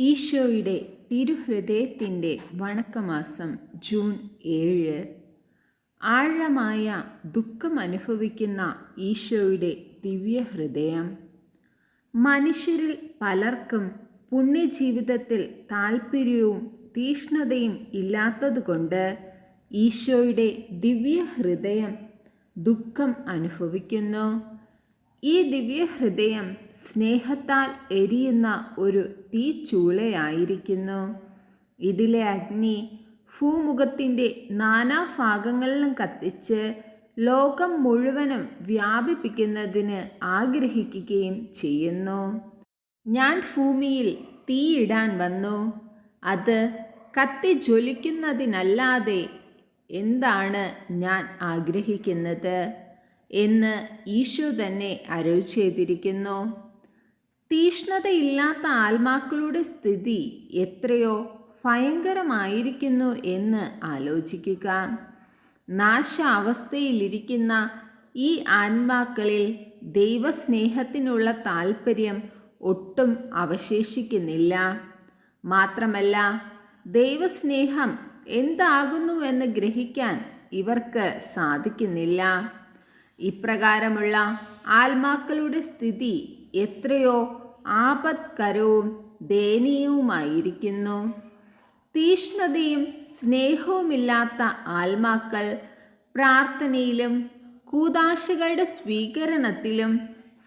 ഈശോയുടെ തിരുഹൃദയത്തിന്റെ വണക്കമാസം ജൂൺ ഏഴ്. ആഴമായ ദുഃഖം അനുഭവിക്കുന്ന ഈശോയുടെ ദിവ്യഹൃദയം. മനുഷ്യരിൽ പലർക്കും പുണ്യജീവിതത്തിൽ താൽപ്പര്യവും തീഷ്ണതയും ഇല്ലാത്തതുകൊണ്ട് ഈശോയുടെ ദിവ്യഹൃദയം ദുഃഖം അനുഭവിക്കുന്നു. ഈ ദിവ്യഹൃദയം സ്നേഹത്താൽ എരിയുന്ന ഒരു തീച്ചൂളയായിരിക്കുന്നു. ഇതിലെ അഗ്നി ഭൂമുഖത്തിന്റെ നാനാഭാഗങ്ങളിലും കത്തിച്ച് ലോകം മുഴുവനും വ്യാപിപ്പിക്കുന്നതിന് ആഗ്രഹിക്കുകയും ചെയ്യുന്നു. ഞാൻ ഭൂമിയിൽ തീയിടാൻ വന്നു. അത് കത്തി ജ്വലിക്കുന്നതിനല്ലാതെ എന്താണ് ഞാൻ ആഗ്രഹിക്കുന്നത്? എന്ന് ഈശോ തന്നെ അരുൾ ചെയ്തിരിക്കുന്നു തീഷ്ണതയില്ലാത്ത ആത്മാക്കളുടെ സ്ഥിതി എത്രയോ ഭയങ്കരമായിരിക്കുന്നു എന്ന് ആലോചിക്കുക. നാശാവസ്ഥയിലിരിക്കുന്ന ഈ ആത്മാക്കളിൽ ദൈവസ്നേഹത്തിനുള്ള താൽപ്പര്യം ഒട്ടും അവശേഷിക്കുന്നില്ല. മാത്രമല്ല ദൈവസ്നേഹം എന്താകുന്നുവെന്ന് ഗ്രഹിക്കാൻ ഇവർക്ക് സാധിക്കുന്നില്ല. ഇപ്രകാരമുള്ള ആത്മാക്കളുടെ സ്ഥിതി എത്രയോ ആപത്കരവും ദയനീയവുമായിരിക്കുന്നു. തീഷ്ണതയും സ്നേഹവുമില്ലാത്ത ആത്മാക്കൾ പ്രാർത്ഥനയിലും കൂതാശകളുടെ സ്വീകരണത്തിലും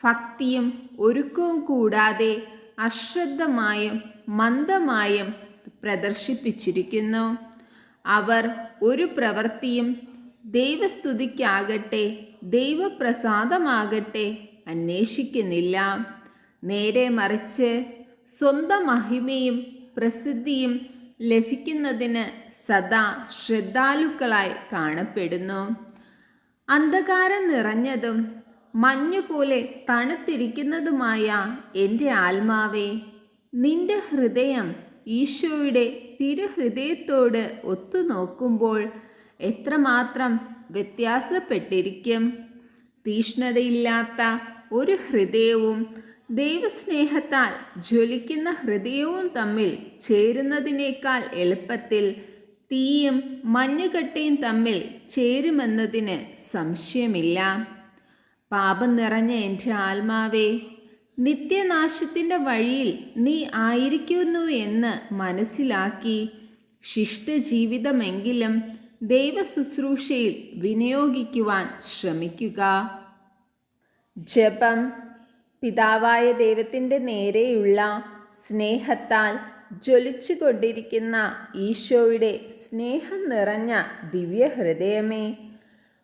ഭക്തിയും ഒരുക്കവും കൂടാതെ അശ്രദ്ധമായും മന്ദമായും പ്രദർശിപ്പിച്ചിരിക്കുന്നു. അവർ ഒരു പ്രവൃത്തിയും ദൈവസ്തുതിക്കാകട്ടെ ദൈവപ്രസാദമാകട്ടെ അന്വേഷിക്കുന്നില്ല. നേരെ മറിച്ച് സ്വന്തം മഹിമയും പ്രസിദ്ധിയും ലഭിക്കുന്നതിന് സദാ ശ്രദ്ധാലുക്കളായി കാണപ്പെടുന്നു. അന്ധകാരം നിറഞ്ഞതും മഞ്ഞുപോലെ തണുത്തിരിക്കുന്നതുമായ എന്റെ ആത്മാവേ നിന്റെ ഹൃദയം ഈശോയുടെ തിരുഹൃദയത്തോട് ഒത്തുനോക്കുമ്പോൾ എത്രമാത്രം വ്യത്യാസപ്പെട്ടിരിക്കും? തീഷ്ണതയില്ലാത്ത ഒരു ഹൃദയവും ദൈവസ്നേഹത്താൽ ജ്വലിക്കുന്ന ഹൃദയവും തമ്മിൽ ചേരുന്നതിനേക്കാൾ എളുപ്പത്തിൽ തീയും മഞ്ഞുകട്ടയും തമ്മിൽ ചേരുമെന്നതിന് സംശയമില്ല. പാപം നിറഞ്ഞ എന്റെ ആത്മാവേ നിത്യനാശത്തിന്റെ വഴിയിൽ നീ ആയിരിക്കുന്നു എന്ന് മനസ്സിലാക്കി ശിഷ്ടജീവിതമെങ്കിലും ദൈവശുശ്രൂഷയിൽ വിനിയോഗിക്കുവാൻ ശ്രമിക്കുക. ജപം പിതാവായ ദൈവത്തിന്റെ നേരെയുള്ള സ്നേഹത്താൽ ജ്വലിച്ചുകൊണ്ടിരിക്കുന്ന ഈശോയുടെ സ്നേഹം നിറഞ്ഞ ദിവ്യഹൃദയമേ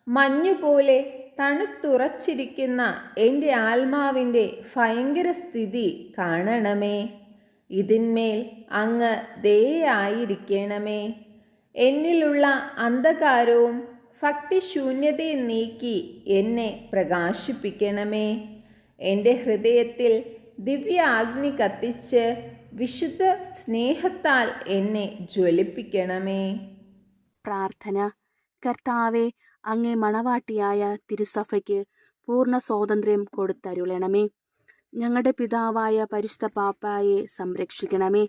മഞ്ഞുപോലെ തണുത്തുറച്ചിരിക്കുന്ന എന്റെ ആത്മാവിന്റെ ഭയങ്കര സ്ഥിതി കാണണമേ. ഇതിന്മേൽ അങ്ങ് ദയായിരിക്കണമേ എന്നിലുള്ള അന്ധകാരവും ഭക്തിശൂന്യതയും നീക്കി എന്നെ പ്രകാശിപ്പിക്കണമേ. എന്റെ ഹൃദയത്തിൽ ദിവ്യ അഗ്നി കത്തിച്ച് വിശുദ്ധ സ്നേഹത്താൽ എന്നെ ജ്വലിപ്പിക്കണമേ. പ്രാർത്ഥന. കർത്താവെ അങ്ങേ മണവാട്ടിയായ തിരുസഭയ്ക്ക് പൂർണ സ്വാതന്ത്ര്യം കൊടുത്തരുളണമേ. ഞങ്ങളുടെ പിതാവായ പരിശുദ്ധ പാപ്പായെ സംരക്ഷിക്കണമേ.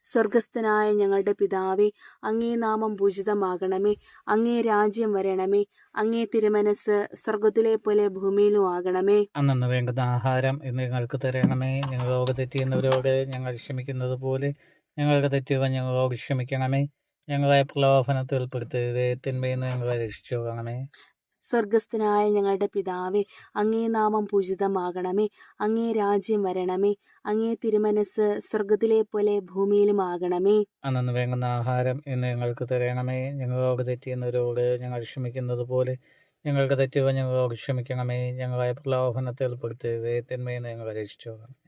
സ്വർഗസ്ഥനായ ഞങ്ങളുടെ പിതാവേ അങ്ങേ നാമം പൂജിതമാകണമേ. അങ്ങേ രാജ്യം വരണമേ. അങ്ങേ തിരുമനസ് സ്വർഗത്തിലെ പോലെ ഭൂമിയിലും ആകണമേ. അന്നു വേണ്ടുന്ന ആഹാരം ഇന്ന് ഞങ്ങൾക്ക് തരണമേ. ഞങ്ങളോട് തെറ്റിയുന്നവരോട് ഞങ്ങൾ ക്ഷമിക്കുന്നത് പോലെ ഞങ്ങൾക്ക് തെറ്റുക ഞങ്ങളോട് ക്ഷമിക്കണമേ. ഞങ്ങളെ പ്രലോഭനത്തിൽ ഉൾപ്പെടുത്തരുത്. നിന്ന് ഞങ്ങളെ രക്ഷിച്ചു പോകണമേ സ്വർഗസ്ഥനായ ഞങ്ങളുടെ പിതാവേ അങ്ങേ നാമം പൂജിതമാകണമേ അങ്ങേ രാജ്യം വരണമേ അങ്ങേ തിരുമനസ് സ്വർഗത്തിലെ പോലെ ഭൂമിയിലും ആകണമേ അന്നു വേണ്ടുന്ന ആഹാരം ഇന്ന് ഞങ്ങൾക്ക് തരണമേ. ഞങ്ങളോട് തെറ്റിയുന്നവരോട് ഞങ്ങൾ ക്ഷമിക്കുന്നത് പോലെ ഞങ്ങൾക്ക് തെറ്റുക ഞങ്ങളോട് ക്ഷമിക്കണമേ. ഞങ്ങളെ പ്രലോഭനത്തിൽ ഉൾപ്പെടുത്തിയത് തന്മയെന്ന് ഞങ്ങൾ ഞങ്ങളെ രക്ഷിച്ചു പോകണമേ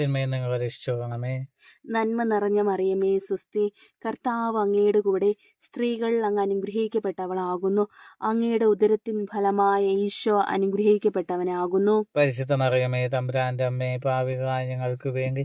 തിന്മയിൽ നിങ്ങൾ രക്ഷിച്ചോളണമേ നന്മ നിറഞ്ഞ മറിയമേ സുസ്തി കർത്താവ് അങ്ങയുടെ കൂടെ സ്ത്രീകൾ അങ്ങ് അനുഗ്രഹിക്കപ്പെട്ടവളാകുന്നു. അങ്ങയുടെ ഉദരത്തിൻ ഫലമായ ഈശോ അനുഗ്രഹിക്കപ്പെട്ടവനാകുന്നു. പരിശുദ്ധ മറിയമേ തമ്പുരാന്റെ അമ്മേ പാവികളായ ഞങ്ങൾക്ക് വേണ്ടി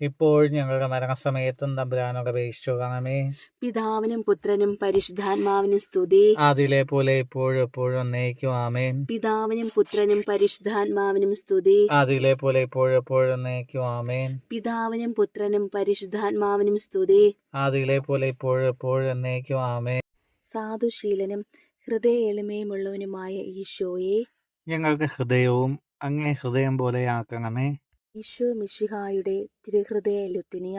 ഇപ്പോഴും ഞങ്ങളുടെ മരണസമയത്തും തമ്പുരാനോട് അപേക്ഷിച്ചോളണമേ പിതാവിനും പുത്രനും പരിശുദ്ധാത്മാവിനും സ്തുതി. അതിലെ പോലെ ഇപ്പോഴും എപ്പോഴും ഒന്നേക്കും ആമേൻ. പിതാവിനും പുത്രനും പരിശുദ്ധാത്മാവിനും സ്തുതി. അതിലെ പോലെ ഇപ്പോഴും എപ്പോഴും ഒന്നേക്കും ആമേൻ. പിതാവിനും പുത്രനും പരിശുദ്ധാത്മാവിനും സ്തുതി. അതിലെ പോലെ ഇപ്പോഴും എപ്പോഴും എന്നേക്കും. ആമേൻ. സാധുശീലനും ഹൃദയ എളിമയുമുള്ളവനുമായ ഈശോയെ ഞങ്ങളുടെ ഹൃദയവും അങ്ങേ ഹൃദയം പോലെ ആക്കണമേ. ഈശോ മിശിഹായുടെ തിരുഹൃദയ ലുത്തിനിയ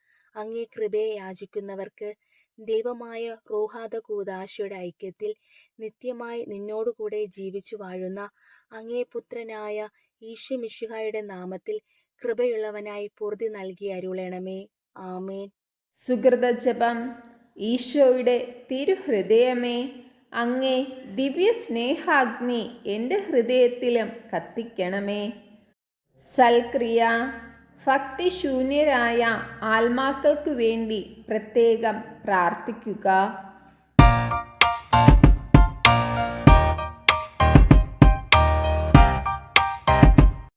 അങ്ങേ കൃപയെ യാചിക്കുന്നവർക്ക് ദൈവമായ റോഹാദ കൂദാശയുടെ ഐക്യത്തിൽ നിത്യമായി നിന്നോടുകൂടെ ജീവിച്ചു വാഴുന്ന അങ്ങേ പുത്രനായ ഈശ്വമിഷുഹായുടെ നാമത്തിൽ കൃപയുള്ളവനായി പൂർതി നൽകി അരുളണമേ. ആമേൻ. സുഹൃത ജപം ഈശോയുടെ തിരുഹൃദയമേ അങ്ങേ ദിവ്യ സ്നേഹാഗ്നി എന്റെ ഹൃദയത്തിലും കത്തിക്കണമേ. സൽക്രിയ. ഭക്തിശൂന്യരായ ആത്മാക്കൾക്കു വേണ്ടി പ്രത്യേകം പ്രാർത്ഥിക്കുക.